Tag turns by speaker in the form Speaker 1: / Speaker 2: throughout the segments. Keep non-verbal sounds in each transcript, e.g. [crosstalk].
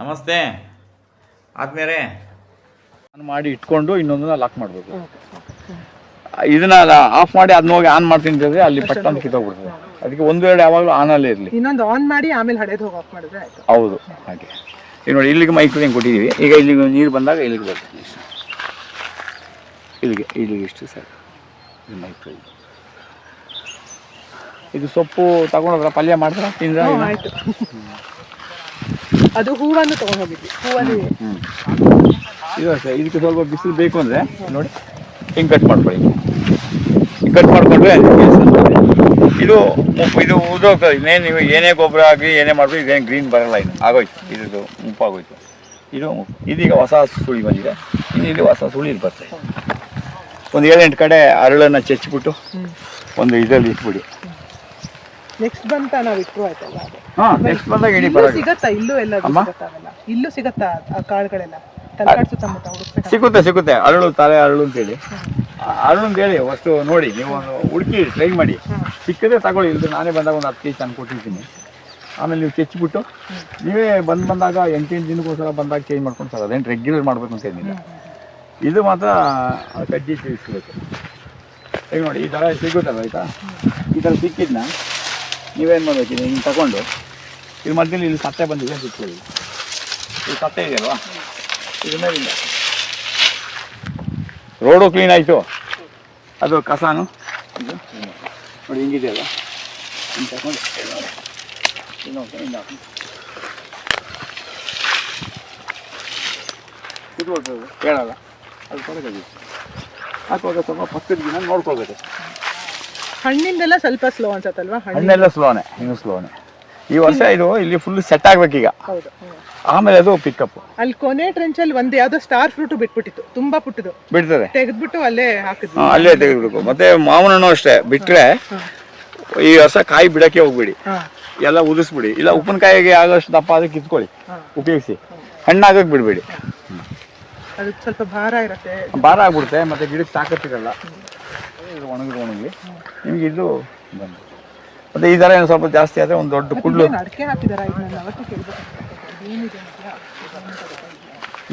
Speaker 1: ನಮಸ್ತೆ. ಆದ್ಮೇಲೆ ನಾನು ಮಾಡಿ ಇಟ್ಕೊಂಡು ಇನ್ನೊಂದನ್ನ ಲಾಕ್ ಮಾಡಬೇಕು. ಇದನ್ನ ಆಫ್ ಮಾಡಿ ಅದನ್ನ ಹೋಗಿ ಆನ್ ಮಾಡ್ತೀನಿ ಅಂತಂದ್ರೆ ಅಲ್ಲಿ ಪಟ್ಟ ಅಂತ ಕಿತ್ತೋಗ್ಬಿಡ್ತದೆ ಅದಕ್ಕೆ ಒಂದು ವೇಳೆ ಯಾವಾಗಲೂ ಆನಲ್ಲೇ ಇರಲಿ.
Speaker 2: ಇನ್ನೊಂದು ಆನ್ ಮಾಡಿ ಆಮೇಲೆ ಹಡೆದು ಹೋಗಿ ಆಫ್ ಮಾಡಿದ್ರೆ ಆಯ್ತು.
Speaker 1: ಹೌದು ಹಾಗೆ. ಈಗ ನೋಡಿ ಇಲ್ಲಿಗೆ ಮೈಕ್ ಹಿಂಗೆ ಕೊಟ್ಟಿದ್ದೀವಿ. ಈಗ ಇಲ್ಲಿಗೆ ನೀರು ಬಂದಾಗ ಇಲ್ಲಿಗೆ ಬರ್ತದೆ ಇಷ್ಟು. ಇಲ್ಲಿಗೆ ಇಲ್ಲಿಗೆ ಇಷ್ಟು ಸರ್. ಇದು ಮೈಕ್ ಇದು. ಇದು ಸೊಪ್ಪು ತಗೊಂಡೋದ್ರ ಪಲ್ಯ ಮಾಡಿದ್ರ ತಿಂದ್ರೆ
Speaker 2: ಅದು ಹೂವನ್ನು ತಗೊಂಡು ಹೋಗಿದ್ವಿ
Speaker 1: ಹೂವನ್ನು. ಇದು ಅಷ್ಟೇ ಇದಕ್ಕೆ ಸ್ವಲ್ಪ ಬಿಸಿಲು ಬೇಕು ಅಂದರೆ ನೋಡಿ ಹಿಂಗೆ ಕಟ್ ಮಾಡ್ಕೊಳ್ಳಿ. ಹಿಂಗೆ ಕಟ್ ಮಾಡಿಕೊಂಡ್ರೆ ಇದು ಇದು ಉದೋಕ ಇನ್ನೇನು ನೀವು ಏನೇ ಗೊಬ್ಬರ ಆಗಲಿ ಏನೇ ಮಾಡಿದ್ರು ಇದೇನು ಗ್ರೀನ್ ಬರಲ್ಲ ಇನ್ನು. ಆಗೋಯ್ತು ಇದು ಮುಂಪಾಗೋಯ್ತು ಇದು ಇದೀಗ ಹೊಸ ಸುಳಿ ಬಂದಿದೆ. ಇನ್ನು ಇಲ್ಲಿ ಹೊಸ ಸುಳಿ ಇಲ್ಲಿ ಬರ್ತದೆ. ಒಂದು ಏಳೆಂಟು ಕಡೆ ಅರಳನ್ನು ಚಚ್ಚಿಬಿಟ್ಟು ಒಂದು ಇದರಲ್ಲಿ ಇಟ್ಬಿಡಿ.
Speaker 2: ನೆಕ್ಸ್ಟ್ ಬಂತ ನಾವು ಇಟ್ರು ಆಯ್ತಲ್ಲ ಅದು.
Speaker 1: ಹಾಂ ನೆಕ್ಸ್ಟ್ ಬಂದಾಗ ಇಡಿ
Speaker 2: ಇಲ್ಲೂ
Speaker 1: ಪರವಾಗಿಲ್ಲ
Speaker 2: ಸಿಗತ್ತಾ? ಇಲ್ಲೂ ಎಲ್ಲ
Speaker 1: ಅಮ್ಮ?
Speaker 2: ಸಿಗತ್ತಾವೆಲ್ಲ? ಇಲ್ಲೂ ಸಿಗುತ್ತಾ ಆ ಕಾಳುಗಳೆಲ್ಲ? ತಲಕಾಡ್ ಸುತ್ತಮುತ್ತ ಹುಡುಕ್ಬೇಕು?
Speaker 1: ಸಿಗುತ್ತೆ ಸಿಗುತ್ತೆ. ಅರಳು ತಲೆ ಅರಳು ಅಂತೇಳಿ. ಹೇಳಿ ಅರಳು ಅಂತ ಹೇಳಿ ಅಷ್ಟು ನೋಡಿ ನೀವು ಒಂದು ಹುಡುಕಿ ಟ್ರೈ ಮಾಡಿ. ಸಿಕ್ಕಿದ್ರೆ ತಗೊಳ್ಳಿ ಇಲ್ಲದೆ ನಾನೇ ಬಂದಾಗ ಒಂದು ಹತ್ತು ಕೆ ಜಿ ತಂದು ಕೊಟ್ಟಿರ್ತೀನಿ. ಆಮೇಲೆ ನೀವು ಚೆಚ್ಚಿಬಿಟ್ಟು ನೀವೇ ಬಂದು ಬಂದಾಗ ಎಂಟೆಂಟು ದಿನಕ್ಕೋಸ್ಕರ ಬಂದಾಗ ಚೇಂಜ್ ಮಾಡ್ಕೊಂಡು ಸರ್ ಅದೇನು ರೆಗ್ಯುಲರ್ ಮಾಡಬೇಕು ಅಂತ ಏನಿಲ್ಲ. ಇದು ಮಾತ್ರ ಆ ಕಡ್ಡಿ ತಿಳಿಸ್ಬೇಕು ಈಗ ನೋಡಿ ಈ ಥರ ಸಿಗುತ್ತಲ್ಲ ಆಯಿತಾ? ಈ ಥರ ಸಿಕ್ಕಿದ್ನ ನೀವೇನು ಮಾಡಬೇಕು? ಇದು ಹಿಂಗೆ ತಗೊಂಡು. ಇದು ಮಧ್ಯದಲ್ಲಿ ಇಲ್ಲಿ ಸತ್ತೆ ಬಂದಿದೆ ಸುತ್ತಲಿ ಇದು ಸತ್ತೆ ಇದೆಯಲ್ವಾ ಇದ್ರ ಮೇಲಿಂದ. ರೋಡು ಕ್ಲೀನ್ ಆಯಿತು. ಅದು ಕಸಾನು? ಇದು? ನೋಡಿ ಹಿಂಗಿದೆಯಲ್ಲ ಹಿಂಗೆ ತಗೊಂಡು. ಕುತ್ಕೊಳ್ತದೆ ಹೇಳಲ್ಲ. ಅದು ಕೊಡಗಲ್ಲಿ ಹಾಕುವಾಗ ಸ್ವಲ್ಪ ಪಕ್ಕದ ದಿನ ನೋಡ್ಕೊಳ್ಬೇಕು.
Speaker 2: ಹಣ್ಣಿಂದೆಲ್ಲ ಸ್ವಲ್ಪ ಸ್ಲೋ ಅನ್ಸತ್ತಲ್ವಾ? ಹಣ್ಣು
Speaker 1: ಹಣ್ಣೆಲ್ಲ ಸ್ಲೋನೆ ಇನ್ನು ಸ್ಲೋನೆ ಈ ವರ್ಷ ಇದು ಇಲ್ಲಿ ಫುಲ್ ಸೆಟ್ ಆಗ್ಬೇಕು
Speaker 2: ಹೌದು ಹ್ಮ್.
Speaker 1: ಆಮೇಲೆ ಅದು ಪಿಕಪ್
Speaker 2: ಅಲ್ಲಿ ಕೊನೆ ಟ್ರೆಂಚ್ ಅಲ್ಲಿ ಒಂದು ಯಾವ್ದೋ ಸ್ಟಾರ್ ಫ್ರೂಟ್ ಬಿಟ್ಬಿಟ್ಟಿತ್ತು ತುಂಬಾ ಪುಟ್ಟದು
Speaker 1: ಬಿಡ್ತದೆ.
Speaker 2: ತೆಗೆದ್ಬಿಟ್ಟು ಅಲ್ಲೇ ಹಾಕಿದ್ವಿ.
Speaker 1: ಹಾ, ಅಲ್ಲೇ ತೆಗೆದ್ಬಿಡ್ಬೇಕು. ಮತ್ತೆ ಮಾವನಣ್ಣು ಅಷ್ಟೇ ಬಿಟ್ಟರೆ ಈ ವರ್ಷ ಕಾಯಿ ಬಿಡಕ್ಕೆ ಹೋಗ್ಬಿಡಿ.
Speaker 2: ಹಾ.
Speaker 1: ಎಲ್ಲ ಉದಿಸ್ಬಿಡಿ ಇಲ್ಲ ಉಪ್ಪಿನಕಾಯಿಗೆ ಆಗೋಷ್ಟು ದಪ್ಪ ಅದಕ್ಕೆ ಕಿತ್ಕೊಳ್ಳಿ.
Speaker 2: ಹಾ.
Speaker 1: ಉಪಯೋಗಿಸಿ. ಹಣ್ಣಾಗಕ್ಕೆ ಬಿಡಬೇಡಿ.
Speaker 2: ಅದಕ್ಕೆ ಸ್ವಲ್ಪ ಭಾರ ಇರುತ್ತೆ.
Speaker 1: ಭಾರ ಆಗ್ಬಿಡುತ್ತೆ ಮತ್ತೆ ಗಿಡಕ್ಕೆ ತಾಕತ್ತಿರಲ್ಲ. ಇದು ಒಣಗಿದು ಒಣಗಿ ನಿಮ್ಗೆ ಇದು ಬಂದು. ಮತ್ತೆ ಈ ಥರ ಏನು ಸ್ವಲ್ಪ ಜಾಸ್ತಿ ಆದರೆ ಒಂದು ದೊಡ್ಡ ಕುಡ್ಲು.
Speaker 2: ಅಡ್ಕೆ ಹಾಕಿದಾರ.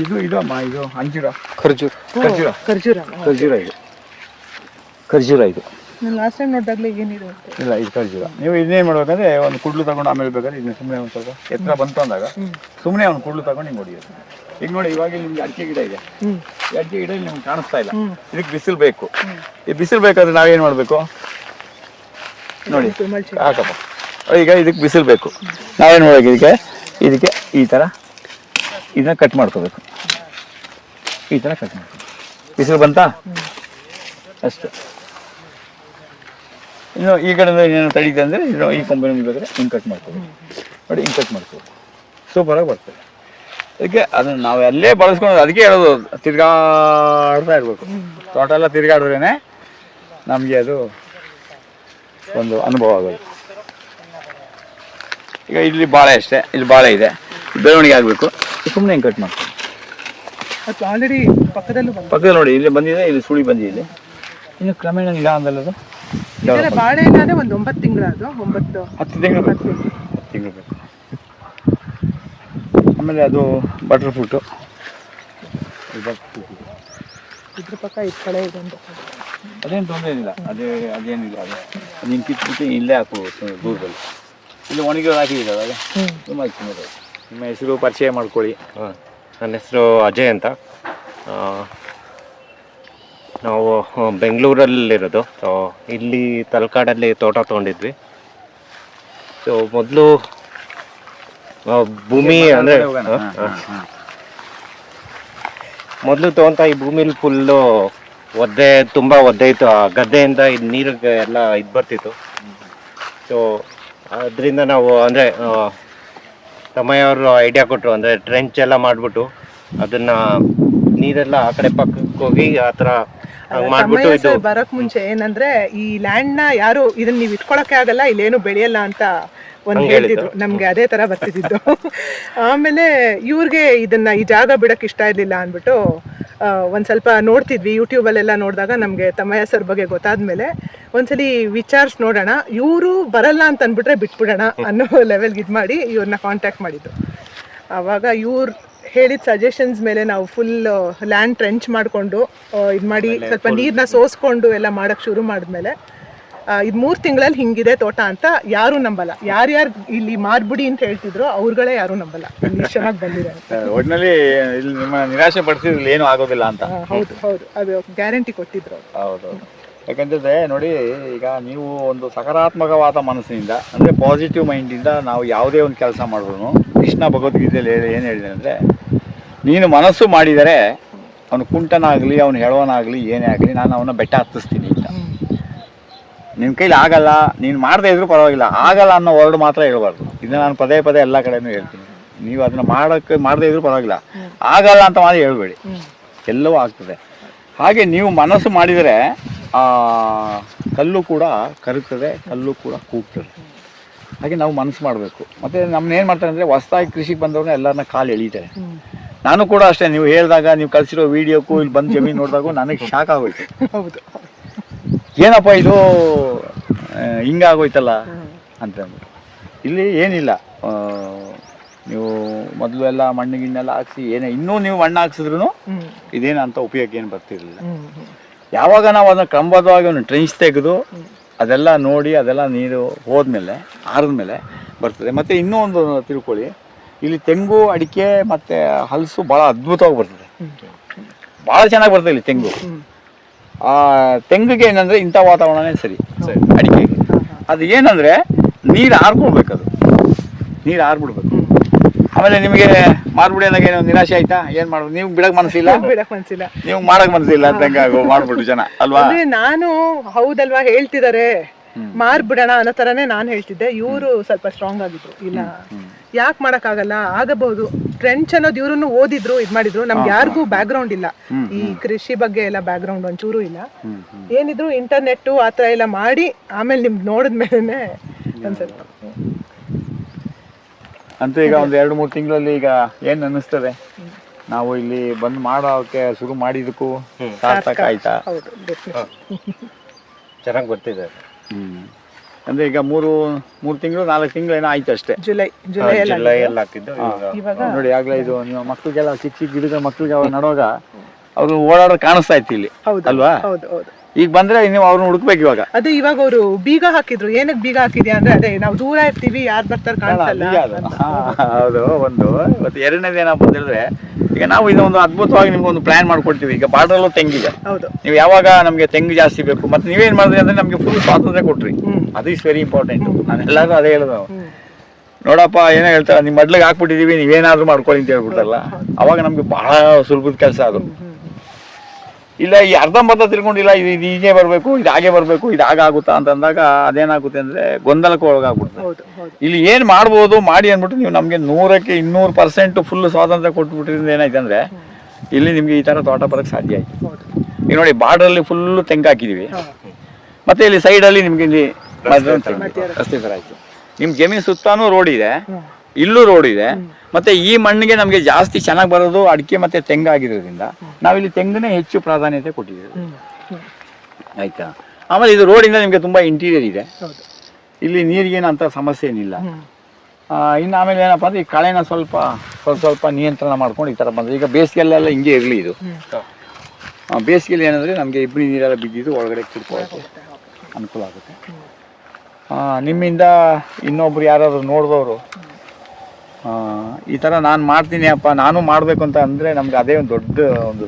Speaker 1: ಇದು ಇದು ಅಮ್ಮ ಇದು ಅಂಜೂರ.
Speaker 3: ಖರ್ಜೂರ.
Speaker 1: ಖರ್ಜೂರ.
Speaker 2: ಖರ್ಜೂರ.
Speaker 1: ಖರ್ಜೂರ ಇದು. ಖರ್ಜೂರ ಇದು.
Speaker 2: ನಾನು ಲಾಸ್ಟ್ ಟೈಮ್ ನೋಡಿದಾಗಲೇ ಏನಿದೆ
Speaker 1: ಇಲ್ಲ ಇದು ಖರ್ಜೂರ. ನೀವು ಇದನ್ನೇನು ಮಾಡ್ಬೇಕಂದ್ರೆ ಒಂದು ಕುಡ್ಲು ತಗೊಂಡು ಆಮೇಲೆ ಬೇಕಾದ್ರೆ ಇದನ್ನ ಸುಮ್ಮನೆ ಒಂದು ಸ್ವಲ್ಪ ಎತ್ತರ ಬಂತು ಅಂದಾಗ ಸುಮ್ಮನೆ ಒಂದು ಕುಡ್ಲು ತಗೊಂಡು ಹಿಂಗೆ ಹೊಡಿಯೋದು. ಈಗ ನೋಡಿ ಇವಾಗ ನಿಮ್ಗೆ ಅಡಿಕೆ ಗಿಡ ಇದೆ. ಈ ಅಡಿಕೆ ಗಿಡ ನಿಮ್ಗೆ ಕಾಣಿಸ್ತಾ ಇಲ್ಲ. ಇದಕ್ಕೆ ಬಿಸಿಲು ಬೇಕು. ಈ ಬಿಸಿಲು ಬೇಕಾದ್ರೆ ನಾವೇನು ಮಾಡಬೇಕು? ನೋಡಿ ಹಾಕಪ್ಪ. ಈಗ ಇದಕ್ಕೆ ಬಿಸಿಲು ಬೇಕು. ನಾವೇನು ಮಾಡಬೇಕು ಇದಕ್ಕೆ? ಇದಕ್ಕೆ ಈ ಥರ ಇದನ್ನ ಕಟ್ ಮಾಡ್ಕೋಬೇಕು. ಈ ಥರ ಕಟ್ ಮಾಡ್ಕೋಬೇಕು. ಬಿಸಿಲು ಬಂತಾ? ಅಷ್ಟೇ. ಇನ್ನು ಈ ಕಡೆಯಿಂದ ಏನೇನು ತಡೀತೆ ಅಂದರೆ ಇನ್ನು ಈ ಕೊಂಬೆ ಬೇಕಾದ್ರೆ ಹಿಂಗೆ ಕಟ್ ಮಾಡ್ಕೋಬೇಕು. ನೋಡಿ ಹಿಂಗೆ ಕಟ್ ಮಾಡ್ಕೋಬೇಕು. ಸೂಪರಾಗಿ ಬರ್ತದೆ. ಅದಕ್ಕೆ ಅದನ್ನ ನಾವು ಅಲ್ಲೇ ಬಳಸ್ಕೊಂಡು ಅದಕ್ಕೆ ಹೇಳೋದು ತಿರ್ಗಾಡ್ತಾ ಇರಬೇಕು. ತೋಟ ಎಲ್ಲ ತಿರ್ಗಾಡಿದ್ರೇನೆ ನಮಗೆ ಅದು ಒಂದು ಅನುಭವ ಆಗೋದು. ಈಗ ಇಲ್ಲಿ ಬಾಳೆ ಅಷ್ಟೇ ಇಲ್ಲಿ ಬಾಳೆ ಇದೆ. ಬೆಳವಣಿಗೆ ಆಗಬೇಕು ಸುಮ್ಮನೆ ಹಿಂಗೆ ಕಟ್ ಮಾಡ್ತೀನಿ.
Speaker 2: ಮತ್ತು ಆಲ್ರೆಡಿ ಪಕ್ಕದಲ್ಲೂ
Speaker 1: ಪಕ್ಕದಲ್ಲಿ ನೋಡಿ ಇಲ್ಲಿ ಬಂದಿದೆ ಇಲ್ಲಿ ಸುಳಿ ಬಂದಿದೆ. ಇನ್ನು ಕ್ರಮೇಣ ಇಲ್ಲ ಅಂದಲ್ಲದು?
Speaker 2: ಅದು ಬಾಳೆ ಒಂದು ಒಂಬತ್ತು ತಿಂಗಳು ಅದು ಒಂಬತ್ತು
Speaker 1: ಹತ್ತು ತಿಂಗಳು ಹತ್ತು ತಿಂಗಳು ಬೇಕು. ಆಮೇಲೆ ಅದು ಬಟರ್ ಫ್ರೂಟು
Speaker 2: ಇದ್ರ ಪಕ್ಕ ಇದ್ ಕಡೆ ಇದೆ ಅಂತ.
Speaker 1: ಅದೇನು ತೊಂದರೆ ಇಲ್ಲ ಅದೇ ಅದೇನಿಲ್ಲ ಅದು. ಅದು ಹಿಂಗೆ ಕಿತ್ಬಿಟ್ಟು ಇಲ್ಲೇ ಹಾಕ್ಬೋದು ದೂರದಲ್ಲಿ. ಇಲ್ಲಿ ಒಣಗಿರೋದು ಹಾಕಿದ್ದೀರಲ್ಲ ಅದೇ ತುಂಬ ಚೆನ್ನಾಗಿದೆ ನಿಮ್ಮ ಹೆಸರು ಪರಿಚಯ ಮಾಡ್ಕೊಳ್ಳಿ.
Speaker 3: ಹಾಂ ನನ್ನ ಹೆಸರು ಅಜಯ್ ಅಂತ. ನಾವು ಬೆಂಗಳೂರಲ್ಲಿರೋದು. ಸೊ ಇಲ್ಲಿ ತಲಕಾಡಲ್ಲಿ ತೋಟ ತೊಗೊಂಡಿದ್ವಿ. ಸೊ ಮೊದಲು ಭೂಮಿ ಅಂದ್ರೆ ಮೊದಲು ತಗೊಂತ ಈ ಭೂಮಿಲಿ ಫುಲ್ಲು ಒದ್ದೆ ತುಂಬಾ ಒದ್ದೆ ಇತ್ತು. ಆ ಗದ್ದೆಯಿಂದ ಇದು ನೀರಿಗೆ ಎಲ್ಲ ಇದ್ ಬರ್ತಿತ್ತು. ಸೊ ಅದರಿಂದ ನಾವು ಅಂದರೆ ತಮ್ಮಯ್ಯವರು ಐಡಿಯಾ ಕೊಟ್ಟರು ಅಂದರೆ ಟ್ರೆಂಚ್ ಎಲ್ಲ ಮಾಡಿಬಿಟ್ಟು ಅದನ್ನ ನೀರೆಲ್ಲ ಆ ಕಡೆ ಪಕ್ಕಕ್ಕೆ ಹೋಗಿ ಆ ಥರ ಮಾಡಿಬಿಟ್ಟು
Speaker 2: ಬರಕ್ ಮುಂಚೆ ಏನಂದ್ರೆ ಈ ಲ್ಯಾಂಡ್ನ ಯಾರು ಇದನ್ನ ನೀವು ಇಟ್ಕೊಳಕ್ಕೆ ಆಗಲ್ಲ ಇಲ್ಲೇನು ಬೆಳೆಯಲ್ಲ ಅಂತ ಒಂದ್ ಹೇಳಿದ್ರು. ನಮ್ಗೆ ಅದೇ ತರ ಬರ್ತಿದ್ದು [laughs] ಆಮೇಲೆ ಇವ್ರಿಗೆ ಇದನ್ನ ಈ ಜಾಗ ಬಿಡಕ್ ಇಷ್ಟ ಇರ್ಲಿಲ್ಲ ಅಂದ್ಬಿಟ್ಟು ಒಂದು ಸ್ವಲ್ಪ ನೋಡ್ತಿದ್ವಿ ಯೂಟ್ಯೂಬ್ ಅಲ್ಲೆಲ್ಲ ನೋಡಿದಾಗ ನಮ್ಗೆ ತಮ್ಮಯ್ಯ ಸರ್ ಬಗ್ಗೆ ಗೊತ್ತಾದ್ಮೇಲೆ ಒಂದ್ಸಲಿ ವಿಚಾರ್ಸ್ ನೋಡೋಣ ಇವರು ಬರಲ್ಲ ಅಂತ ಅಂದ್ಬಿಟ್ರೆ ಬಿಟ್ಬಿಡೋಣ ಅನ್ನೋ ಲೆವೆಲ್ಗೆ ಇದು ಮಾಡಿ ಇವ್ರನ್ನ ಕಾಂಟ್ಯಾಕ್ಟ್ ಮಾಡಿದ್ದು. ಅವಾಗ ಇವ್ರು ಹೇಳಿದ ಸಜೆಷನ್ಸ್ ಮೇಲೆ ನಾವು ಫುಲ್ ಲ್ಯಾಂಡ್ ಟ್ರೆಂಚ್ ಮಾಡಿಕೊಂಡು ಇದು ಮಾಡಿ ಸ್ವಲ್ಪ ನೀರನ್ನ ಸೋಸ್ಕೊಂಡು ಎಲ್ಲ ಮಾಡೋಕ್ಕೆ ಶುರು ಮಾಡಿದ್ಮೇಲೆ ಇದು ಮೂರು ತಿಂಗಳಲ್ಲಿ ಹಿಂಗಿದೆ ತೋಟ ಅಂತ ಯಾರು ನಂಬಲ್ಲ. ಯಾರ್ಯಾರು ಇಲ್ಲಿ ಮಾರ್ಬಿಡಿ ಅಂತ ಹೇಳ್ತಿದ್ರು ಅವ್ರುಗಳೇ ಯಾರು ನಂಬಲ್ಲ. ಇಲ್ಲಿ ಚೆನ್ನಾಗಿ ಬಂದಿದೆ.
Speaker 1: ಒಟ್ಟಿನಲ್ಲಿ ಇಲ್ಲಿ ನಿಮ್ಮ ನಿರಾಶೆ ಪಡಿಸಿದ್ರು ಏನು ಆಗೋದಿಲ್ಲ ಅಂತ.
Speaker 2: ಹೌದು ಹೌದು. ಅದು ಗ್ಯಾರಂಟಿ ಕೊಟ್ಟಿದ್ರು.
Speaker 1: ಹೌದು ಯಾಕಂತಂದ್ರೆ ನೋಡಿ ಈಗ ನೀವು ಒಂದು ಸಕಾರಾತ್ಮಕವಾದ ಮನಸ್ಸಿನಿಂದ ಅಂದರೆ ಪಾಸಿಟಿವ್ ಮೈಂಡಿಂದ ನಾವು ಯಾವುದೇ ಒಂದು ಕೆಲಸ ಮಾಡಿದ್ರು ಕೃಷ್ಣ ಭಗವದ್ಗೀತೆಯಲ್ಲಿ ಹೇಳಿ- ಏನು ಹೇಳಿದೆ ಅಂದರೆ ನೀನು ಮನಸ್ಸು ಮಾಡಿದರೆ ಅವನು ಕುಂಟನಾಗಲಿ ಅವನು ಹೇಳೋನಾಗಲಿ ಏನೇ ಆಗಲಿ ನಾನು ಅವನ ಬೆಟ್ಟ ಹತ್ತಿಸ್ತೀನಿ ಅಂತ. ನಿನ್ನ ಕೈಲಿ ಆಗಲ್ಲ, ನೀನು ಮಾಡದೇ ಇದ್ರೂ ಪರವಾಗಿಲ್ಲ. ಆಗಲ್ಲ ಅನ್ನೋ ವರ್ಡ್ ಮಾತ್ರ ಹೇಳ್ಬಾರ್ದು. ಇದನ್ನ ನಾನು ಪದೇ ಪದೇ ಎಲ್ಲ ಕಡೆನೂ ಹೇಳ್ತೀನಿ. ನೀವು ಅದನ್ನ ಮಾಡೋಕ್ಕೆ ಮಾಡದೇ ಇದ್ರೂ ಪರವಾಗಿಲ್ಲ. ಆಗಲ್ಲ ಅಂತ ಮಾತ್ರ ಹೇಳ್ಬೇಡಿ. ಎಲ್ಲವೂ ಆಗ್ತದೆ. ಹಾಗೆ ನೀವು ಮನಸ್ಸು ಮಾಡಿದರೆ, ಆ, ಕಲ್ಲು ಕೂಡ ಕರುತ್ತದೆ ಕಲ್ಲು ಕೂಡ ಕೂಗ್ತದೆ. ಹಾಗೆ ನಾವು ಮನಸ್ಸು ಮಾಡಬೇಕು. ಮತ್ತು ನಮ್ಮನ್ನ ಏನು ಮಾಡ್ತಾರೆ ಅಂದರೆ, ಹೊಸ್ದಾಗಿ ಕೃಷಿಗೆ ಬಂದವ್ರನ್ನ ಎಲ್ಲರನ್ನ ಕಾಲು ಎಳೀತಾರೆ. ನಾನು ಕೂಡ ಅಷ್ಟೇ, ನೀವು ಹೇಳಿದಾಗ, ನೀವು ಕಳಿಸಿರೋ ವೀಡಿಯೋಕ್ಕೂ ಇಲ್ಲಿ ಬಂದು ಜಮೀನು ನೋಡಿದಾಗ ನನಗೆ ಶಾಕ್ ಆಗೋಯ್ತು.
Speaker 2: ಹೌದು.
Speaker 1: ಏನಪ್ಪ ಇದು ಹಿಂಗಾಗೋಯ್ತಲ್ಲ
Speaker 2: ಅಂತಂದ್ಬಿಟ್ಟು
Speaker 1: ಅಂತಂದು ಇಲ್ಲಿ ಏನಿಲ್ಲ ನೀವು ಮೊದಲು ಎಲ್ಲ ಮಣ್ಣು ಗಿಣ್ಣೆಲ್ಲ ಹಾಕ್ಸಿ, ಏನೇ, ಇನ್ನೂ ನೀವು ಮಣ್ಣು ಹಾಕ್ಸಿದ್ರು. ಇದೇನು ಅಂತ ಉಪಯೋಗ ಏನು ಬರ್ತಿರ್ಲಿಲ್ಲ. ಯಾವಾಗ ನಾವು ಅದನ್ನ ಒಂದು ಟ್ರೆಂಚ್ ತೆಗೆದು, ಅದೆಲ್ಲ ನೋಡಿ, ಅದೆಲ್ಲ ನೀರು ಹೋದ್ಮೇಲೆ, ಆರಿದ್ಮೇಲೆ ಬರ್ತದೆ ಮತ್ತು ಇನ್ನೂ ಒಂದು ತಿಳ್ಕೊಳ್ಳಿ ಇಲ್ಲಿ ತೆಂಗು, ಅಡಿಕೆ, ಮತ್ತು ಹಲಸು ಭಾಳ ಅದ್ಭುತವಾಗಿ ಬರ್ತದೆ ಭಾಳ ಚೆನ್ನಾಗಿ ಬರ್ತದೆ ಇಲ್ಲಿ ತೆಂಗು. ಆ ತೆಂಗಿಗೆ ಏನಂದ್ರೆ ಇಂಥ ವಾತಾವರಣನೇ ಸರಿ. ಅಡಿಕೆಗೆ ಅದು ಏನಂದ್ರೆ ನೀರು ಹಾರ್ಕೊಳ್ಬೇಕು ಅದು. ನೀರು ಆರ್ಬಿಡ್ಬೇಕು. ಆಮೇಲೆ ನಿಮಗೆ ಮಾರ್ಬಿಡಿ ಅನ್ನೋಕೆ ಏನೋ ನಿರಾಶೆ ಆಯ್ತಾ? ಏನು ಮಾಡೋದು ನೀವು ಬಿಡಕ್ ಮನಸ್ಸಿಲ್ಲ?
Speaker 2: ಬಿಡಕ್ ಮನ್ಸಿಲ್ಲ
Speaker 1: ನೀವು ಮಾಡಕ್ ಮನಸ್ಸಿಲ್ಲ ಮಾಡ್ಬಿಟ್ಟು ಜನ ಅಲ್ವಾ?
Speaker 2: ನಾನು ಹೌದಲ್ವಾ ಹೇಳ್ತಿದಾರೆ? ಮಾರ್ಬಿಡೋಣ ಅನ್ನೋ ತರನೇ ನಾನು ಹೇಳ್ತಿದ್ದೆ. ಇವರು ಸ್ವಲ್ಪ ಸ್ಟ್ರಾಂಗ್ ಆಗಿದ್ರು. ಇಲ್ಲ. ಯಾಕೆ ಮಾಡಕ್ಕಾಗಲ್ಲ? ಆಗಬಹುದು. ಟ್ರೆಂಚ್ ಅನ್ನೋದು ಇವ್ರನ್ನು ಓದಿದ್ರು ಇದ್ ಮಾಡಿದ್ರು. ನಮ್ಗೆ ಯಾರಿಗೂ ಬ್ಯಾಕ್ ಗ್ರೌಂಡ್ ಇಲ್ಲ ಈ ಕೃಷಿ ಬಗ್ಗೆ ಎಲ್ಲ ಬ್ಯಾಕ್ ಗ್ರೌಂಡ್ ಒಂಚೂರು ಇಲ್ಲ. ಏನಿದ್ರು ಇಂಟರ್ನೆಟ್ ಆ ಥರ ಎಲ್ಲ ಮಾಡಿ ಆಮೇಲೆ ನಿಮ್ಗೆ ನೋಡಿದ್ಮೇಲೆ ಸ್ವಲ್ಪ
Speaker 1: ಅಂತ ಈಗ ಒಂದು ಎರಡು ಮೂರು ತಿಂಗಳಲ್ಲಿ ಈಗ ಏನ್ ಅನ್ನಿಸ್ತದೆ? ನಾವು ಇಲ್ಲಿ ಬಂದು ಮಾಡೋಕೆ ಶುರು ಮಾಡಿದಕ್ಕೂ ಸಾರ್ಥಕ ಆಯ್ತಾ?
Speaker 2: ಹೌದು ಗೊತ್ತಿದೆ
Speaker 3: ಚೆನ್ನಾಗಿ ಬರ್ತಿದೆ.
Speaker 1: ಅಂದ್ರೆ ಈಗ ಮೂರು ಮೂರು ತಿಂಗಳು ನಾಲ್ಕು ತಿಂಗಳು ಏನೋ ಆಯ್ತು ಅಷ್ಟೇ.
Speaker 2: ಜುಲೈ ಜುಲೈ
Speaker 3: ಜುಲೈ ಎಲ್ಲ ಆಗ್ತಿದ್ದು. ಇವಾಗ
Speaker 1: ನೋಡಿ ಆಗ್ಲೇ ಇದು ನೀವು ಮಕ್ಳಿಗೆಲ್ಲ ಚಿಕ್ಕ ಚಿಕ್ಕ ಗಿಡದ ಮಕ್ಳಿಗೆ ಅವ್ರು ನಡುವಾಗ ಅವ್ರು ಓಡಾಡೋದು ಕಾಣಿಸ್ತಾ ಇತ್ತು ಇಲ್ಲಿ.
Speaker 2: ಹೌದು
Speaker 1: ಅಲ್ವಾ?
Speaker 2: ಹೌದು ಹೌದು.
Speaker 1: ಈಗ ಬಂದ್ರೆ ನೀವು ಅವ್ರನ್ನ ಹುಡುಕ್ಬೇಕು ಇವಾಗ.
Speaker 2: ಅದೇ ಇವಾಗ ಅವರು ಬೀಗ ಹಾಕಿದ್ರು. ಏನಕ್ಕೆ ಬೀಗ ಹಾಕಿದ್ಯಾ ಅಂದ್ರೆ ಅದೇ ನಾವು ದೂರ ಇರ್ತೀವಿ ಯಾರು ಬರ್ತಾರೆ ಕಾಣಿಸಲ್ಲ
Speaker 1: ಹೌದು ಒಂದು. ಮತ್ತೆ ಎರಡನೇದು ಏನಪ್ಪ ಅಂತ ಹೇಳಿದ್ರೆ ಈಗ ನಾವು ಇದೊಂದು ಅದ್ಭುತವಾಗಿ ನಿಮ್ಗೆ ಒಂದು ಪ್ಲಾನ್ ಮಾಡ್ಕೊಡ್ತೀವಿ. ಈಗ ಬಾರ್ಡರ್ ತೆಂಗಿದೆ.
Speaker 2: ಹೌದು.
Speaker 1: ನೀವು ಯಾವಾಗ ನಮಗೆ ತೆಂಗು ಜಾಸ್ತಿ ಬೇಕು ಮತ್ತೆ ನೀವೇನ್ ಮಾಡಿದ್ರಿ ಅಂದ್ರೆ ನಮಗೆ ಫುಲ್ ಸ್ವಾತಂತ್ರ್ಯ ಕೊಟ್ರಿ. ಅದು ಇಸ್ ವೆರಿ ಇಂಪಾರ್ಟೆಂಟ್ ನಾನು ಎಲ್ಲರೂ ಅದೇ ಹೇಳೋದು. ನೋಡಪ್ಪ ಏನೋ ಹೇಳ್ತಾರೆ ನಿಮ್ಮ ಮಡ್ಲಿಗೆ ಹಾಕ್ಬಿಟ್ಟಿದೀವಿ ನೀವೇನಾದ್ರೂ ಮಾಡ್ಕೊಳ್ಳಿ ಅಂತ ಹೇಳ್ಬಿಡ್ತಾರಲ್ಲ? ಅವಾಗ ನಮಗೆ ಬಹಳ ಸುಲಭದ ಕೆಲಸ ಅದು. ಇಲ್ಲ ಈ ಅರ್ಧಂಬರ್ಧ ತಿಳ್ಕೊಂಡಿಲ್ಲ ಇದು ಇದು ಹೀಗೆ ಬರಬೇಕು ಇದು ಹಾಗೆ ಬರಬೇಕು ಇದು ಹಾಗಾಗುತ್ತಾ ಅಂತ ಅಂದಾಗ ಅದೇನಾಗುತ್ತೆ ಅಂದ್ರೆ ಗೊಂದಲಕ್ಕೆ ಒಳಗಾಗ್ಬಿಡ್ತದೆ. ಇಲ್ಲಿ ಏನು ಮಾಡ್ಬೋದು ಮಾಡಿ ಅಂದ್ಬಿಟ್ಟು ನೀವು ನಮಗೆ ನೂರಕ್ಕೆ ಇನ್ನೂರು ಪರ್ಸೆಂಟ್ ಫುಲ್ ಸ್ವಾತಂತ್ರ್ಯ ಕೊಟ್ಬಿಟ್ಟಿರೋದು ಏನಾಯ್ತು ಅಂದ್ರೆ ಇಲ್ಲಿ ನಿಮಗೆ ಈ ಥರ ತೋಟ ಬರೋಕ್ಕೆ ಸಾಧ್ಯ ಆಯ್ತು.
Speaker 2: ನೀವು
Speaker 1: ಈಗ ನೋಡಿ ಬಾರ್ಡ್ರಲ್ಲಿ ಫುಲ್ಲು ತೆಂಗು ಹಾಕಿದೀವಿ.
Speaker 2: ಹಾ.
Speaker 1: ಮತ್ತೆ ಇಲ್ಲಿ ಸೈಡಲ್ಲಿ ನಿಮಗೆ ಇಲ್ಲಿ ರಸ್ತೆ ಆಯ್ತು. ನಿಮ್ಮ ಜಮೀನ್ ಸುತ್ತಾನು ರೋಡ್ ಇದೆ. ಇಲ್ಲೂ ರೋಡ್ ಇದೆ. ಮತ್ತೆ ಈ ಮಣ್ಣಿಗೆ ನಮಗೆ ಜಾಸ್ತಿ ಚೆನ್ನಾಗಿ ಬರೋದು ಅಡಿಕೆ ಮತ್ತೆ ತೆಂಗು ಆಗಿರೋದ್ರಿಂದ ನಾವಿಲ್ಲಿ ತೆಂಗನೇ ಹೆಚ್ಚು ಪ್ರಾಧಾನ್ಯತೆ ಕೊಟ್ಟಿದ್ದೇವೆ. ಆಯ್ತಾ? ಆಮೇಲೆ ಇದು ರೋಡಿಂದ ನಿಮಗೆ ತುಂಬಾ ಇಂಟೀರಿಯರ್ ಇದೆ. ಇಲ್ಲಿ ನೀರಿಗೇನು ಅಂತ ಸಮಸ್ಯೆ ಏನಿಲ್ಲ. ಇನ್ನು ಆಮೇಲೆ ಏನಪ್ಪ ಅಂದ್ರೆ ಈ ಕಳೆನ ಸ್ವಲ್ಪ ಸ್ವಲ್ಪ ಸ್ವಲ್ಪ ನಿಯಂತ್ರಣ ಮಾಡ್ಕೊಂಡು ಈ ಥರ ಬಂದ್ರೆ. ಈಗ ಬೇಸಿಗೆಲ್ಲೆಲ್ಲ ಹಿಂಗೆ ಇರಲಿ ಇದು. ಬೇಸಿಗೆಯಲ್ಲಿ ಏನಂದ್ರೆ ನಮಗೆ ಇಬ್ಬರಿ ನೀರೆಲ್ಲ ಬಿದ್ದಿದ್ದು ಒಳಗಡೆ ಕಿಡ್ಕೊಳ್ಳೋಕ್ಕೆ ಅನುಕೂಲ ಆಗುತ್ತೆ. ನಿಮ್ಮಿಂದ ಇನ್ನೊಬ್ರು ಯಾರಾದ್ರು ನೋಡಿದವರು? ಈ ಥರ ನಾನು ಮಾಡ್ತೀನಿ ಅಪ್ಪ, ನಾನು ಮಾಡಬೇಕು ಅಂತ ಅಂದರೆ ನಮ್ಗೆ ಅದೇ ಒಂದು ದೊಡ್ಡ ಒಂದು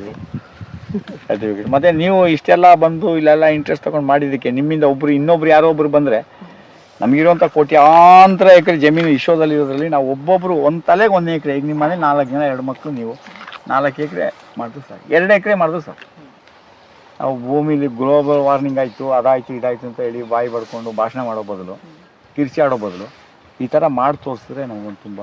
Speaker 1: ಸರ್ಟಿಫಿಕೇಟ್ ಮತ್ತು ನೀವು ಇಷ್ಟೆಲ್ಲ ಬಂದು ಇಲ್ಲೆಲ್ಲ ಇಂಟ್ರೆಸ್ಟ್ ತೊಗೊಂಡು ಮಾಡಿದ್ದಕ್ಕೆ, ನಿಮ್ಮಿಂದ ಒಬ್ಬರು ಇನ್ನೊಬ್ರು ಯಾರೋ ಒಬ್ರು ಬಂದರೆ ನಮಗಿರುವಂಥ ಆಂತರ ಎಕರೆ ಜಮೀನು ಇರೋದ್ರಲ್ಲಿ ನಾವು ಒಬ್ಬೊಬ್ಬರು ಒಂದು ತಲೆಗೆ ಒಂದು ಎಕರೆ, ಈಗ ನಿಮ್ಮ ಮನೆ ನಾಲ್ಕು ಜನ, ಎರಡು ಮಕ್ಕಳು ನೀವು, ನಾಲ್ಕು ಎಕರೆ ಮಾಡಿದ್ರು ಸರ್ ಎರಡು ಎಕರೆ ಮಾಡಿದ್ರು ನಾವು ಭೂಮಿಲಿ ಗ್ಲೋಬಲ್ ವಾರ್ಮಿಂಗ್ ಆಯಿತು ಅದಾಯಿತು ಇದಾಯಿತು ಅಂತ ಹೇಳಿ ಬಾಯಿ ಬಡ್ಕೊಂಡು ಭಾಷಣ ಮಾಡೋ ಬದಲು ಕಿರ್ಚಾಡೋ ಬದಲು ಈ ಥರ ಮಾಡಿ ತೋರಿಸಿದ್ರೆ ನಮಗೊಂದು ತುಂಬ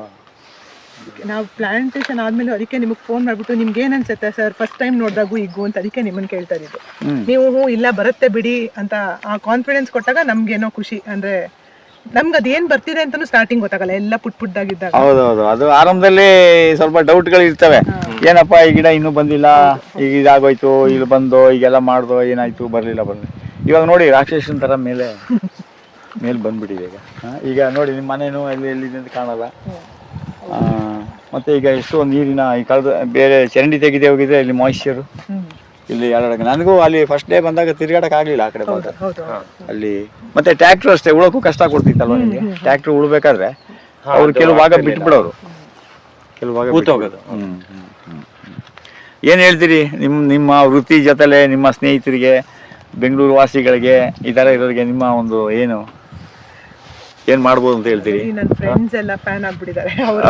Speaker 2: ನಾವು ಪ್ಲಾಂಟೇಶನ್ ಆದ್ಮೇಲೆ ಅದಕ್ಕೆ ನಿಮಗೆ ಫೋನ್ ಮಾಡ್ಬಿಟ್ಟು ನಿಮ್ಗೆ ಏನ್ ಅನ್ಸುತ್ತೆ ಸರ್ ಫಸ್ಟ್ ಟೈಮ್ ನೋಡಿದಾಗೂ ಈಗೂ ಅಂತ ಅದಕ್ಕೆ ನಿಮ್ಮನ್ನು ಕೇಳ್ತಾ ಇದ್ದು ನೀವು ಇಲ್ಲ ಬರುತ್ತೆ ಬಿಡಿ ಅಂತ ಆ ಕಾನ್ಫಿಡೆನ್ಸ್ ಕೊಟ್ಟಾಗ ನಮ್ಗೇನೋ ಖುಷಿ. ಅಂದ್ರೆ ನಮ್ಗೆ ಅದೇನ್ ಬರ್ತಿದೆ ಅಂತಾನು ಸ್ಟಾರ್ಟಿಂಗ್ ಗೊತ್ತಾಗಲ್ಲ ಎಲ್ಲ ಪುಟ್ ಪುಟ್ಟಾಗಿದ್ದಾಗ
Speaker 1: ಹೌದೌದು ಅದು ಆರಂಭದಲ್ಲಿ ಸ್ವಲ್ಪ ಡೌಟ್ಗಳು ಇರ್ತವೆ. ಏನಪ್ಪ ಈ ಗಿಡ ಇನ್ನೂ ಬಂದಿಲ್ಲ ಈಗ ಇದಾಗೋಯ್ತು ಇಲ್ಲಿ ಬಂದು ಈಗೆಲ್ಲ ಮಾಡ್ದು ಏನಾಯ್ತು ಬರಲಿಲ್ಲ ಬರಲಿಲ್ಲ. ಇವಾಗ ನೋಡಿ ರಾಕ್ಷಸನ ಥರ ಮೇಲೆ ಮೇಲೆ ಬಂದ್ಬಿಟ್ಟಿದೆ ಈಗ. ಹಾ, ಈಗ ನೋಡಿ ನಿಮ್ಮ ಮನೇನು ಎಲ್ಲಿ ಎಲ್ಲಿದೆ ಅಂತ ಕಾಣಲ್ಲ. ಆ, ಮತ್ತೆ ಈಗ ಎಷ್ಟೋ ನೀರಿನ ಈ ಕಳೆದ ಬೇರೆ ಚರಂಡಿ ತೆಗೆದೇ ಹೋಗಿದ್ರೆ ಇಲ್ಲಿ ಮಾಯಿಶ್ಚರು ಇಲ್ಲಿ ಎರಡು ನನಗೂ ಅಲ್ಲಿ ಫಸ್ಟ್ ಡೇ ಬಂದಾಗ ತಿರ್ಗಾಡಕ್ ಆಗ್ಲಿಲ್ಲ ಆ ಕಡೆ ಬಂದ.
Speaker 2: ಹೌದು
Speaker 1: ಅಲ್ಲಿ ಮತ್ತೆ ಟ್ರ್ಯಾಕ್ಟರ್ ಅಷ್ಟೇ ಉಳಕ್ಕೂ ಕಷ್ಟ ಕೊಡ್ತಿತ್ತಲ್ವ ನಿಮಗೆ? ಟ್ರ್ಯಾಕ್ಟರ್ ಉಳ್ಬೇಕಾದ್ರೆ ಅವ್ರು ಕೆಲವು ಭಾಗ ಬಿಟ್ಬಿಡೋರು. ಕೆಲವು ಭಾಗ
Speaker 3: ಕೂತೋಗೋದು.
Speaker 1: ಹ್ಮ್. ಏನ್ ಹೇಳ್ತೀರಿ? ನಿಮ್ ನಿಮ್ಮ ವೃತ್ತಿ ಜೊತೆಲೆ ನಿಮ್ಮ ಸ್ನೇಹಿತರಿಗೆ ಬೆಂಗಳೂರು ವಾಸಿಗಳಿಗೆ ಈ ತರ ಇರೋರಿಗೆ ನಿಮ್ಮ ಒಂದು ಏನು ಏನ್ ಮಾಡ್ಬೋದು ಅಂತ ಹೇಳ್ತೀರಿ?
Speaker 2: ನನ್ನ ಫ್ರೆಂಡ್ಸ್ ಎಲ್ಲ ಫ್ಯಾನ್ ಆಗ್ಬಿಟ್ಟಿದ್ದಾರೆ. ಅವರು.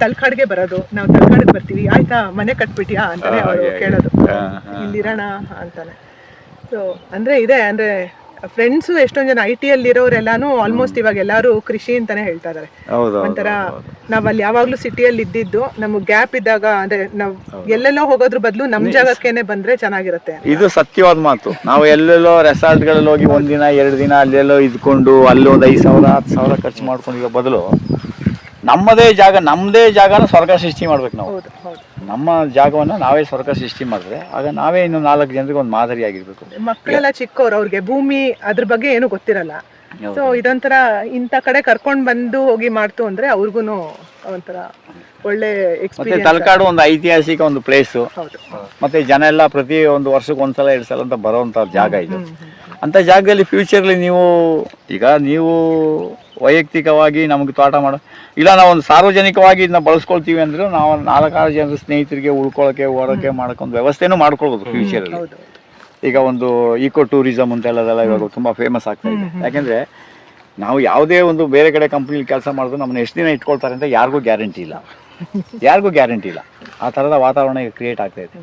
Speaker 2: ತಲ್ಕಾಡ್ಗೆ ಬರೋದು. ನಾವು ತಲ್ಕಾಡಿಗೆ ಬರ್ತೀವಿ. ಆಯ್ತಾ? ಮನೆ ಕಟ್ಬಿಟ್ಟಿಯಾ ಅಂತಾನೆ ಅವರು. ಕೇಳೋದು. ಇಲ್ಲಿರೋಣ ಅಂತಾನೆ. ಸೊ ಅಂದ್ರೆ ಇದೆ ಅಂದ್ರೆ ಫ್ರೆಂಡ್ಸು ಎಷ್ಟೊಂದ್ ಜನ ಐ ಟಿ ಅಲ್ಲಿ ಇರೋರೆಲ್ಲಾನು ಆಲ್ಮೋಸ್ಟ್ ಇವಾಗ ಎಲ್ಲಾರು ಕೃಷಿ ಅಂತಾನೆ ಹೇಳ್ತಾ ಇದಾರೆ.
Speaker 1: ಹೌದು
Speaker 2: ಒಂಥರ ನಾವ್ ಅಲ್ಲಿ ಯಾವಾಗ್ಲೂ ಸಿಟಿಯಲ್ಲಿ ಇದ್ದಿದ್ದು ನಮ್ಗ್ ಗ್ಯಾಪ್ ಇದ್ದಾಗ ಅಂದ್ರೆ ನಾವ್ ಎಲ್ಲೆಲ್ಲೋ ಹೋಗೋದ್ರ ಬದಲು ನಮ್ ಜಾಗಕ್ಕೇನೆ ಬಂದ್ರೆ ಚೆನ್ನಾಗಿರುತ್ತೆ
Speaker 1: ಇದು ಸತ್ಯವಾದ ಮಾತು. ನಾವು ಎಲ್ಲೆಲ್ಲೋ ರೆಸಾರ್ಟ್ ರೆಸಾರ್ಟ್ಗಳಲ್ಲಿ ಹೋಗಿ ಒಂದಿನ ಎರಡು ದಿನ ಅಲ್ಲೆಲ್ಲೋ ಇದ್ಕೊಂಡು ಅಲ್ಲಿ ಒಂದು ಐದು ಸಾವಿರ ಹತ್ತು ಸಾವಿರ ಖರ್ಚು ಮಾಡ್ಕೊಂಡಿರೋ ಬದಲು ನಮ್ಮದೇ ಜಾಗ ನಮ್ಮದೇ ಜಾಗನ ಸ್ವರ್ಗ ಸೃಷ್ಟಿ ಮಾಡ್ಬೇಕು ನಾವು.
Speaker 2: ಹೌದು ಹೌದು.
Speaker 1: ನಮ್ಮ ಜಾಗವನ್ನ ನಾವೇ ಸ್ವರ್ಗ ಸೃಷ್ಟಿ ಮಾಡಿದ್ರೆ ಆಗ ನಾವೇ ಇನ್ನು ನಾಲ್ಕು ಜನರಿಗೆ ಒಂದು ಮಾದರಿ ಆಗಿರ್ಬೇಕು.
Speaker 2: ಮಕ್ಕಳೆಲ್ಲ ಚಿಕ್ಕವ್ರು ಅವ್ರಿಗೆ ಭೂಮಿ ಅದ್ರ ಬಗ್ಗೆ ಏನು ಗೊತ್ತಿರಲ್ಲ. ಸೊ ಇದೊಂಥರ ಇಂಥ ಕಡೆ ಕರ್ಕೊಂಡ್ ಬಂದು ಹೋಗಿ ಮಾಡ್ತು ಅಂದ್ರೆ ಅವ್ರಿಗೂ ಒಂಥರ ಒಳ್ಳೆ
Speaker 1: ಮತ್ತೆ ತಲಕಾಡು ಒಂದು ಐತಿಹಾಸಿಕ ಒಂದು ಪ್ಲೇಸು ಮತ್ತೆ ಜನ ಎಲ್ಲ ಪ್ರತಿ ಒಂದು ವರ್ಷಕ್ಕೆ ಒಂದ್ಸಲ ಎರಡು ಸಲ ಅಂತ ಬರೋವಂಥ ಜಾಗ ಇದು. ಅಂತ ಜಾಗದಲ್ಲಿ ಫ್ಯೂಚರ್ಲಿ ನೀವು ಈಗ ನೀವು ವೈಯಕ್ತಿಕವಾಗಿ ನಮಗೆ ತೋಟ ಮಾಡೋ ಇಲ್ಲ ನಾವು ಒಂದು ಸಾರ್ವಜನಿಕವಾಗಿ ಇದನ್ನ ಬಳಸ್ಕೊಳ್ತೀವಿ ಅಂದ್ರೆ ನಾವು ನಾಲ್ಕಾರು ಜನರ ಸ್ನೇಹಿತರಿಗೆ ಉಳ್ಕೊಳ್ಳೋಕೆ ಓಡೋಕೆ ಮಾಡ್ಕೊಂಡು ವ್ಯವಸ್ಥೆನೂ ಮಾಡ್ಕೊಳ್ಬೋದು ಫ್ಯೂಚರಲ್ಲಿ
Speaker 2: ಹೌದು.
Speaker 1: ಈಗ ಒಂದು ಈಕೋ ಟೂರಿಸಮ್ ಅಂತ ಹೇಳೋದೆಲ್ಲ ಇವಾಗ ತುಂಬಾ ಫೇಮಸ್ ಆಗ್ತಾ ಇದೆ. ಯಾಕೆಂದ್ರೆ ನಾವು ಯಾವುದೇ ಒಂದು ಬೇರೆ ಕಡೆ ಕಂಪ್ನಿಲಿ ಕೆಲಸ ಮಾಡಿದ್ರು ನಮ್ಮನ್ನ ಎಷ್ಟು ದಿನ ಇಟ್ಕೊಳ್ತಾರೆ ಅಂತ ಯಾರಿಗೂ ಗ್ಯಾರಂಟಿ ಇಲ್ಲ. ಯಾರಿಗೂ ಗ್ಯಾರಂಟಿ ಇಲ್ಲ. ಆ ಥರದ ವಾತಾವರಣ ಈಗ ಕ್ರಿಯೇಟ್ ಆಗ್ತಾ ಇದೆ.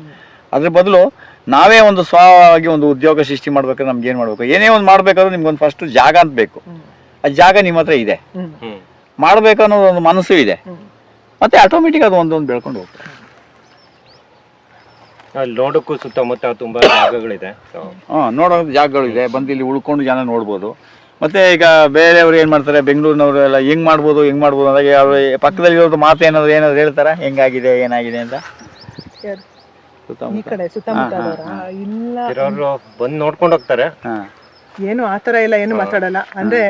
Speaker 1: ಅದ್ರ ಬದಲು ನಾವೇ ಒಂದು ಸ್ವವಾಗಿ ಒಂದು ಉದ್ಯೋಗ ಸೃಷ್ಟಿ ಮಾಡ್ಬೇಕಾದ್ರೆ ನಮ್ಗೆ ಏನು ಮಾಡಬೇಕು? ಏನೇ ಒಂದು ಮಾಡಬೇಕಾದ್ರೂ ನಿಮ್ಗೊಂದು ಫಸ್ಟ್ ಜಾಗ ಅಂತ ಬೇಕು. ಆ ಜಾಗ ನಿಮ್ಮ ಹತ್ರ ಇದೆ.
Speaker 2: ಹ್ಮ್.
Speaker 3: ಹ್ಮ್.
Speaker 1: ಮಾಡಬೇಕು ಅನ್ನೋದು ಒಂದು ಮನಸ್ಸು ಇದೆ. ಮತ್ತೆ ಆಟೋಮೆಟಿಕ್ ಅದು ಒಂದೊಂದು ಬೆಳ್ಕೊಂಡು ಹೋಗ್ತದೆ.
Speaker 3: ಅಲ್ಲಿ ನೋಡೋಕ್ಕೂ ಸುತ್ತಮುತ್ತ ತುಂಬಾ ಜಾಗಗಳಿದೆ.
Speaker 1: ಹಾ ನೋಡೋ ಜಾಗಗಳಿದೆ ಬಂದು ಇಲ್ಲಿ ಉಳ್ಕೊಂಡು ಜನ ನೋಡ್ಬೋದು. ಮತ್ತೆ ಈಗ ಬೇರೆಯವ್ರು ಏನು ಮಾಡ್ತಾರೆ? ಬೆಂಗಳೂರಿನವರು ಎಲ್ಲ ಹೆಂಗ್ ಮಾಡ್ಬೋದು ಹೆಂಗ್ ಮಾಡ್ಬೋದು? ಅಂದಾಗ ಅವ್ರು ಪಕ್ಕದಲ್ಲಿ ಇರೋದು ಮಾತು ಏನಾದ್ರು ಏನಾದ್ರು ಹೇಳ್ತಾರ? ಹೆಂಗಾಗಿದೆ ಏನಾಗಿದೆ ಅಂತ?
Speaker 2: ಬಂದ್ ಈ ಕಡೆ ಸುತ್ತಮುತ್ತ ಇರೋರಾ? ಇಲ್ಲ.
Speaker 3: ಇರೋರು ಬಂದು ನೋಡ್ಕೊಂಡು ಹೋಗ್ತಾರೆ.
Speaker 2: ಏನು ಆತರ ಇಲ್ಲ ಏನು ಮಾತಾಡಲ್ಲ. ಅಂದ್ರೆ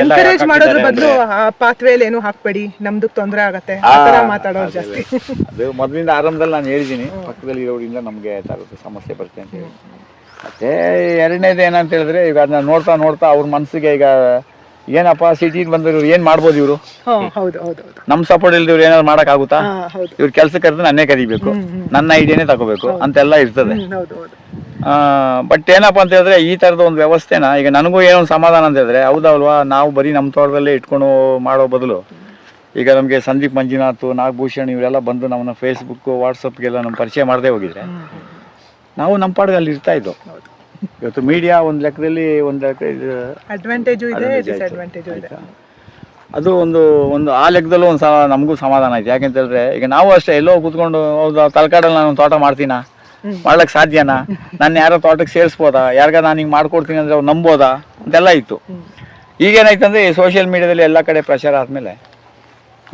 Speaker 2: ಎನ್ಕರೇಜ್ ಮಾಡೋದ್ರ ಬದಲು ಆ ಪಾತ್ವೇಲಿ ಏನು ಹಾಕ್ಬೇಡಿ ನಮ್ದು ತೊಂದರೆ ಆಗತ್ತೆ ಆ ತರ ಮಾತಾಡೋರು ಜಾಸ್ತಿ.
Speaker 1: ಅದು. ಮೊದಲಿಂದ ಆರಂಭದಲ್ಲಿ ನಾನು ಹೇಳಿದ್ದೀನಿ ಪಕ್ಕದಲ್ಲಿ ಇರೋದ್ರಿಂದ ನಮಗೆ ಸಮಸ್ಯೆ ಬರುತ್ತೆ ಅಂತ ಹೇಳಿ ಮತ್ತೆ ಎರಡನೇದು ಏನಂತ ಹೇಳಿದ್ರೆ ಈಗ ಅದನ್ನ ನೋಡ್ತಾ ನೋಡ್ತಾ ಅವ್ರ ಮನಸ್ಸಿಗೆ ಈಗ ಏನಪ್ಪ ಸಿಟಿಯಿಂದ ಬಂದಿರೋರು ಏನ್ ಮಾಡ್ಬೋದು ಇವರು?
Speaker 2: ನಮ್ ಹೌದು ಹೌದು ಹೌದು.
Speaker 1: ನಮ್ಮ ಸಪೋರ್ಟ್ ಇಲ್ದಿವ್ರು ಏನಾದ್ರು ಮಾಡೋಕ್ಕಾಗುತ್ತಾ?
Speaker 2: ಹಾ ಹೌದು.
Speaker 1: ಇವ್ರ ಕೆಲಸ ಕರೆದು ನನ್ನೇ ಕರಿಬೇಕು. ನನ್ನ ಐಡಿಯಾನೇ ತಗೋಬೇಕು. ಅಂತೆಲ್ಲ ಇರ್ತದೆ.
Speaker 2: ಹ್ಮ್, ಹೌದು ಹೌದು.
Speaker 1: ಬಟ್ ಏನಪ್ಪ ಅಂತ ಹೇಳಿದ್ರೆ ಈ ತರದ ಒಂದು ವ್ಯವಸ್ಥೆನ ಈಗ ನನಗೂ ಏನೋ ಒಂದು ಸಮಾಧಾನ ಅಂತ ಹೇಳಿದ್ರೆ ಹೌದಲ್ವಾ? ನಾವು ಬರೀ ನಮ್ಮ ತೋಟದಲ್ಲೇ ಇಟ್ಕೊಂಡು ಮಾಡೋ ಬದಲು ಈಗ ನಮಗೆ ಸಂದೀಪ್ ಮಂಜುನಾಥ್ ನಾಗಭೂಷಣ್ ಇವರೆಲ್ಲ ಬಂದು ನಮ್ಮನ್ನ ಫೇಸ್ಬುಕ್ ವಾಟ್ಸಪ್ಗೆಲ್ಲ ನಮ್ಮ ಪರಿಚಯ ಮಾಡದೆ ಹೋಗಿದ್ರೆ ನಾವು ನಮ್ಮ ಪಾಡಿಗೆ ಅಲ್ಲಿ ಇರ್ತಾ ಇದ್ದೋ.
Speaker 2: ಹೌದು.
Speaker 1: ಇವತ್ತು ಮೀಡಿಯಾ ಒಂದು ಲೆಕ್ಕದಲ್ಲಿ ಒಂದು ಲೆಕ್ಕ ಇದು
Speaker 2: ಅಡ್ವಾಂಟೇಜು ಇದೆ
Speaker 1: Advantage ಆಯ್ತು.
Speaker 2: ಡಿಸ್ಅಡ್ವಾಂಟೇಜು ಇದೆ.
Speaker 1: ಅದು ಒಂದು ಒಂದು ಆ ಲೆಕ್ಕದಲ್ಲೂ ಒಂದು ಸಲ ನಮಗೂ ಸಮಾಧಾನ ಆಯ್ತು. ಯಾಕೆಂತ ಹೇಳಿದ್ರೆ ಈಗ ನಾವು ಅಷ್ಟೇ ಎಲ್ಲೋ ಕೂತ್ಕೊಂಡು ಹೌದಾ ತಲಕಾಡಲ್ಲಿ ನಾನು ತೋಟ ಮಾಡ್ತೀನಾ? ಮಾಡ್ಲಕ್ಕೆ ಸಾಧ್ಯನಾ? ನಾನು ಯಾರೋ ತೋಟಕ್ಕೆ ಸೇರಿಸ್ಬೋದಾ? ಯಾರಿಗ ನಾನು ಹಿಂಗೆ ಮಾಡ್ಕೊಡ್ತೀನಿ ಅಂದ್ರೆ ಅವ್ರು ನಂಬೋದಾ? ಅಂತೆಲ್ಲ ಇತ್ತು.
Speaker 2: ಈಗೇನಾಯ್ತು
Speaker 1: ಈಗೇನಾಯ್ತಂದ್ರೆ ಈ ಸೋಷಿಯಲ್ ಮೀಡಿಯಾದಲ್ಲಿ ಎಲ್ಲ ಕಡೆ ಪ್ರಚಾರ ಆದಮೇಲೆ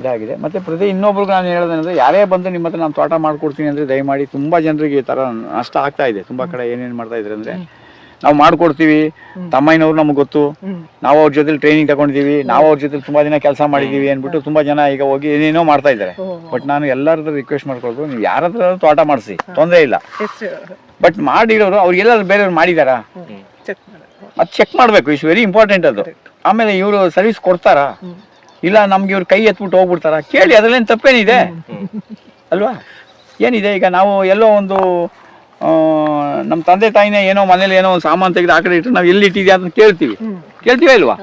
Speaker 1: ಇದಾಗಿದೆ. ಮತ್ತೆ ಪ್ರತಿ ಇನ್ನೊಬ್ರಿಗೆ ನಾನು ಹೇಳೋದಂದ್ರೆ ಯಾರೇ ಬಂದು ನಿಮ್ಮ ಹತ್ರ ನಾನು ತೋಟ ಮಾಡಿಕೊಡ್ತೀನಿ ಅಂದರೆ ದಯಮಾಡಿ ತುಂಬ ಜನರಿಗೆ ಈ ಥರ ನಷ್ಟ ಆಗ್ತಾ ಇದೆ. ತುಂಬ ಕಡೆ ಏನೇನು ಮಾಡ್ತಾ ಇದ್ದಾರೆ ಅಂದರೆ ನಾವು ಮಾಡ್ಕೊಡ್ತೀವಿ. ತಮ್ಮಯ್ಯನವ್ರು ನಮ್ಗೆ ಗೊತ್ತು. ನಾವು ಅವ್ರ ಜೊತೆ ಟ್ರೈನಿಂಗ್ ತಗೊಂಡಿದ್ದೀವಿ ನಾವು ಅವ್ರ ಜೊತೆ ತುಂಬಾ ದಿನ ಕೆಲಸ ಮಾಡಿದ್ದೀವಿ ಅಂದ್ಬಿಟ್ಟು ತುಂಬಾ ಜನ ಈಗ ಹೋಗಿ ಏನೇನೋ ಮಾಡ್ತಾ ಇದ್ದಾರೆ. ಬಟ್ ನಾನು ಎಲ್ಲರದ್ದು ರಿಕ್ವೆಸ್ಟ್ ಮಾಡ್ಕೊಳ್ಬೋದು ನೀವು ಯಾರ ಹತ್ರ ತೋಟ ಮಾಡಿಸಿ. ತೊಂದರೆ ಇಲ್ಲ. ಬಟ್ ಮಾಡಿರೋರು ಅವ್ರು ಎಲ್ಲಾದ್ರು ಬೇರೆಯವ್ರು ಮಾಡಿದಾರಾ? ಅದು ಚೆಕ್ ಮಾಡಬೇಕು. ಇಟ್ಸ್ ವೆರಿ ಇಂಪಾರ್ಟೆಂಟ್ ಅದು. ಆಮೇಲೆ ಇವರು ಸರ್ವಿಸ್ ಕೊಡ್ತಾರಾ. ಇಲ್ಲ, ನಮ್ಗೆ ಇವ್ರು ಕೈ ಎತ್ಬಿಟ್ಟು ಹೋಗ್ಬಿಡ್ತಾರ? ಕೇಳಿ, ಅದ್ರಲ್ಲೇನು ತಪ್ಪೇನಿದೆ? ಅಲ್ವಾ? ಏನಿದೆ ಈಗ ನಾವು ಎಲ್ಲೋ ಒಂದು ನಮ್ಮ ತಂದೆ ತಾಯಿನೇ ಏನೋ ಮನೇಲಿ ಏನೋ ಒಂದು ಸಾಮಾನು ತೆಗೆದು ಆ ಕಡೆ ಇಟ್ಟು ನಾವು ಎಲ್ಲಿ ಇಟ್ಟಿದ್ಯಾ ಅಂತ ಕೇಳ್ತೀವಿ. ಕೇಳ್ತೀವಿ ಇಲ್ವಾ?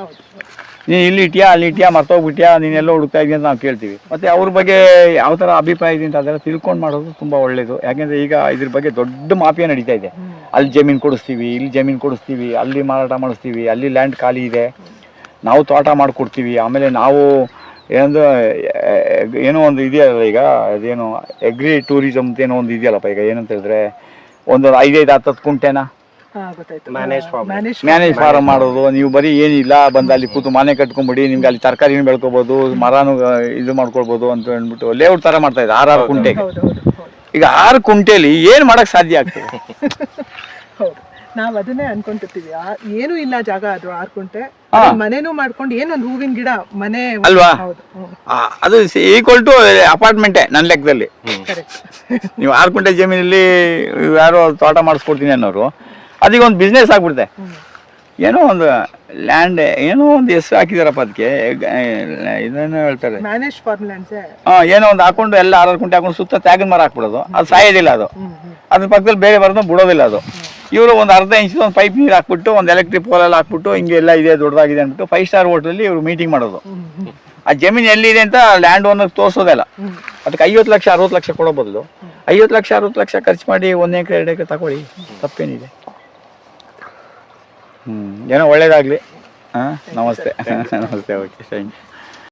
Speaker 1: ನೀನು ಇಲ್ಲಿ ಇಟ್ಟಿಯಾ, ಅಲ್ಲಿ ಇಟ್ಟಿಯಾ, ಮರ್ತೋಗ್ಬಿಟ್ಟಿಯಾ ನೀನೆಲ್ಲೋ ಹುಡುಕ್ತಾ ಇದೆಯಾ ಅಂತ ನಾವು ಕೇಳ್ತೀವಿ. ಮತ್ತು ಅವ್ರ ಬಗ್ಗೆ ಯಾವ ಥರ ಅಭಿಪ್ರಾಯ ಇದೆ ಅಂತ ಅದೆಲ್ಲ ತಿಳ್ಕೊಂಡು ಮಾಡೋದು ತುಂಬ ಒಳ್ಳೇದು. ಯಾಕೆಂದರೆ ಈಗ ಇದ್ರ ಬಗ್ಗೆ ದೊಡ್ಡ ಮಾಫಿಯಾ ನಡೀತಾ ಇದೆ. ಅಲ್ಲಿ ಜಮೀನು ಕೊಡಿಸ್ತೀವಿ, ಇಲ್ಲಿ ಜಮೀನು ಕೊಡಿಸ್ತೀವಿ, ಅಲ್ಲಿ ಮಾರಾಟ ಮಾಡಿಸ್ತೀವಿ, ಅಲ್ಲಿ ಲ್ಯಾಂಡ್ ಖಾಲಿ ಇದೆ. ನಾವು ತೋಟ ಮಾಡಿಕೊಡ್ತೀವಿ ಆಮೇಲೆ ನಾವು ಏನಂದ್ರೆ ಏನೋ ಒಂದು ಇದೆಯಲ್ಲ ಈಗ ಅದೇನು ಎಗ್ರಿ ಟೂರಿಸಮ್ ಅಂತ ಏನೋ ಒಂದು ಇದೆಯಲ್ಲಪ್ಪ ಈಗ ಏನಂತ ಹೇಳಿದ್ರೆ ಒಂದು ಐದೈದು ಹತ್ತು ಹತ್ತು ಕುಂಟೆನ.
Speaker 2: ಮ್ಯಾನೇಜ್
Speaker 1: ಫಾರ್ಮ್ ಮಾಡೋದು ನೀವು ಬರೀ ಏನಿಲ್ಲ ಬಂದು ಅಲ್ಲಿ ಕೂತು ಮನೆ ಕಟ್ಕೊಂಬಿಡಿ ನಿಮ್ಗೆ ಅಲ್ಲಿ ತರಕಾರಿ ಬೆಳ್ಕೊಬೋದು ಮರನು ಇದು ಮಾಡ್ಕೊಳ್ಬೋದು ಅಂತ ಹೇಳ್ಬಿಟ್ಟು ಲೇಔಟ್ ತರ ಮಾಡ್ತಾ ಇದ್ದಾರೆ ಆರಾರು ಕುಂಟೆಗೆ
Speaker 2: ಹೌದು ಹೌದು ಹೌದು.
Speaker 1: ಈಗ ಆರು ಕುಂಟೆಲಿ ಏನ್ ಮಾಡಕ್ ಸಾಧ್ಯ ಆಗ್ತದೆ? [laughs]
Speaker 2: ನಾವ್ ಅದನ್ನೇ ಅನ್ಕೊಂಡಿರ್ತೀವಿ ಏನು ಇಲ್ಲ ಜಾಗ ಅದು ಆರ್ಕೊಂಡೆ ಕುಂಟೆ ಮನೆನೂ ಮಾಡ್ಕೊಂಡು ಏನೊಂದು ಹೂವಿನ ಗಿಡ ಮನೆ
Speaker 1: ಅಲ್ವಾ? ಅದು ಈಕ್ವಲ್ ಟು ಅಪಾರ್ಟ್ಮೆಂಟೇ ನನ್ನ ಲೆಕ್ಕದಲ್ಲಿ. [laughs] ನೀವು ಆರು ಕುಂಟೆ ಜಮೀನಲ್ಲಿ ಯಾರೋ ತೋಟ ಮಾಡಿಸ್ಕೊಡ್ತೀನಿ ಅನ್ನೋರು ಅದೀಗ ಒಂದು ಬಿಸ್ನೆಸ್ ಆಗ್ಬಿಡುತ್ತೆ ಏನೋ ಒಂದು ಲ್ಯಾಂಡ್ ಏನೋ ಒಂದು ಹೆಸರು ಹಾಕಿದಾರಪ್ಪ ಅದಕ್ಕೆ ಇದನ್ನು ಹೇಳ್ತಾರೆ.
Speaker 2: ಫಾರ್ಮ್
Speaker 1: ಏನೋ ಒಂದು ಹಾಕೊಂಡು ಎಲ್ಲ ಆರು ಕುಂಟೆ ಹಾಕೊಂಡು ಸುತ್ತ ತ್ಯಾಗನ್ ಮರ ಹಾಕ್ಬಿಡೋದು. ಅದು ಸಾಯೋದಿಲ್ಲ ಅದು. ಅದ್ರ ಪಕ್ಕದಲ್ಲಿ ಬೇರೆ ಬರೋದು ಬಿಡೋದಿಲ್ಲ ಅದು. ಇವರು ಒಂದು ಅರ್ಧ ಇಂಚ್ ಒಂದು ಪೈಪ್ ನೀರು ಹಾಕ್ಬಿಟ್ಟು ಒಂದು ಎಲೆಕ್ಟ್ರಿಕ್ ಪೋಲೆಲ್ಲ ಹಾಕ್ಬಿಟ್ಟು ಹಿಂಗೆ ಎಲ್ಲ ಇದೆ ದೊಡ್ಡದಾಗಿದೆ ಅಂದ್ಬಿಟ್ಟು ಫೈವ್ ಸ್ಟಾರ್ ಹೋಟ್ಲಲ್ಲಿ ಇವರು ಮೀಟಿಂಗ್ ಮಾಡೋದು. ಆ ಜಮೀನು ಎಲ್ಲಿದೆ ಅಂತ ಲ್ಯಾಂಡ್ ಓನರ್ ತೋರಿಸೋದಲ್ಲ ಅದಕ್ಕೆ ಐವತ್ತು ಲಕ್ಷ ಅರವತ್ತು ಲಕ್ಷ ಕೊಡೋ ಬದಲು ಐವತ್ತು ಲಕ್ಷ ಅರವತ್ತು ಲಕ್ಷ ಖರ್ಚು ಮಾಡಿ ಒಂದು ಎಕರೆ ಎರಡು ಎಕರೆ ತಗೊಳ್ಳಿ. ತಪ್ಪೇನಿದೆ. ಹ್ಞೂ ಏನೋ ಒಳ್ಳೇದಾಗಲಿ. ಹಾಂ ನಮಸ್ತೆ. [laughs] ನಮಸ್ತೆ ಓಕೆ ಥ್ಯಾಂಕ್ ಯು